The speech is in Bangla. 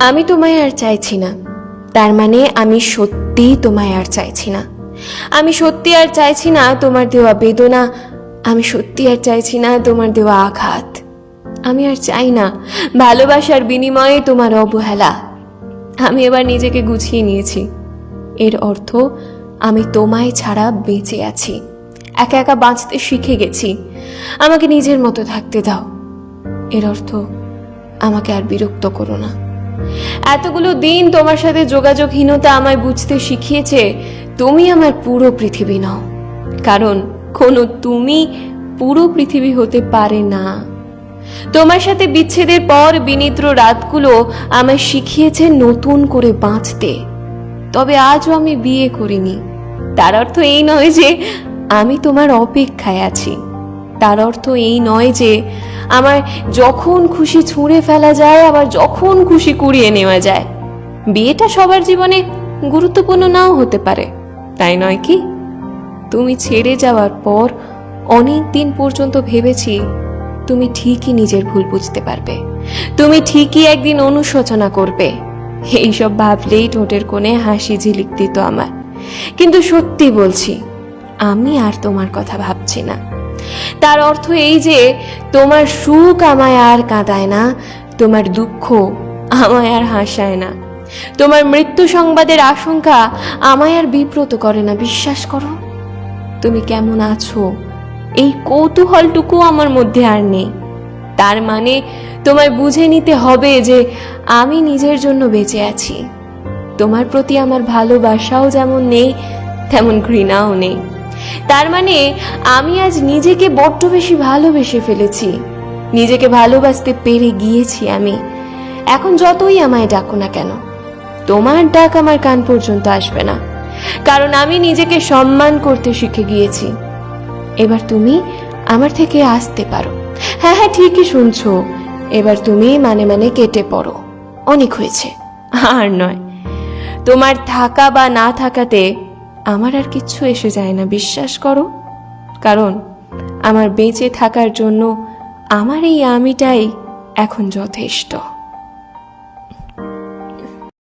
আমি তোমায় আর চাইছি না। তার মানে আমি সত্যিই তোমায় আর চাইছি না। আমি সত্যি আর চাইছি না তোমার দেওয়া বেদনা। আমি সত্যি আর চাইছি না তোমার দেওয়া আঘাত। আমি আর চাই না ভালোবাসার বিনিময়ে তোমার অবহেলা। আমি এবার নিজেকে গুছিয়ে নিয়েছি। এর অর্থ আমি তোমায় ছাড়া বেঁচে আছি। একা একা বাঁচতে শিখে গেছি। আমাকে নিজের মতো থাকতে দাও। এর অর্থ আমাকে আর বিরক্ত করো না। এতগুলো দিন তোমার সাথে যোগাযোগহীনতা আমায় বুঝতে শিখিয়েছে, তুমি আমার পুরো পৃথিবী নও। কারণ কোনো তুমি পুরো পৃথিবী হতে পারে না। তোমার সাথে বিচ্ছেদের পর বিনিদ্র রাতগুলো আমায় শিখিয়েছে নতুন করে বাঁচতে। তবে আজও আমি বিয়ে করিনি। তার অর্থ এই নয় যে আমি তোমার অপেক্ষায় আছি। তার অর্থ এই নয় যে আমার যখন খুশি ছুঁড়ে ফেলা যায়, আবার যখন খুশি কুড়িয়ে নেওয়া যায়। বিয়েটা সবার জীবনে গুরুত্বপূর্ণ নাও হতে পারে, তাই নয় কি? তুমি ছেড়ে যাওয়ার পর অনেক দিন পর্যন্ত ভেবেছি তুমি ঠিকই নিজের ভুল বুঝতে পারবে। তুমি ঠিকই একদিন অনুশোচনা করবে। এইসব ভাবলেই ঠোঁটের কোণে হাসি ঝিলিক দিত আমার। কিন্তু সত্যি বলছি, আমি আর তোমার কথা ভাবছি না। তার অর্থ এই যে, তোমার সুখ আমায় আর কাঁদায় না, তোমার দুঃখ আমায় আর হাসায় না। তোমার মৃত্যু সংবাদের আশঙ্কা আমায় আর বিব্রত করে না, বিশ্বাস করো। তুমি কেমন আছো? এই কৌতূহলটুকু আমার মধ্যে আর নেই। তার মানে তোমায় বুঝে নিতে হবে যে, আমি নিজের জন্য বেঁচে আছি। তোমার প্রতি আমার ভালোবাসাও যেমন নেই, তেমন ঘৃণাও নেই। তার মানে আমি আজ নিজেকে বড্ড বেশি ভালোবেসে ফেলেছি। নিজেকে ভালোবাসতে পেরে গিয়েছি আমি। এখন যতই আমায় ডাকো না কেন, তোমার ডাক আমার কান পর্যন্ত আসবে না। কারণ আমি নিজেকে সম্মান করতে শিখে গিয়েছি। এবার তুমি আমার থেকে আসতে পারো। হ্যাঁ হ্যাঁ ঠিকই শুনছো। এবার তুমি মানে মানে কেটে পড়ো। অনেক হয়েছে। আর নয়, তোমার থাকা বা না থাকাতে আমার আর কিচ্ছু এসে যায় না, বিশ্বাস করো। কারণ আমার বেঁচে থাকার জন্য আমার এই আমিটাই এখন যথেষ্ট।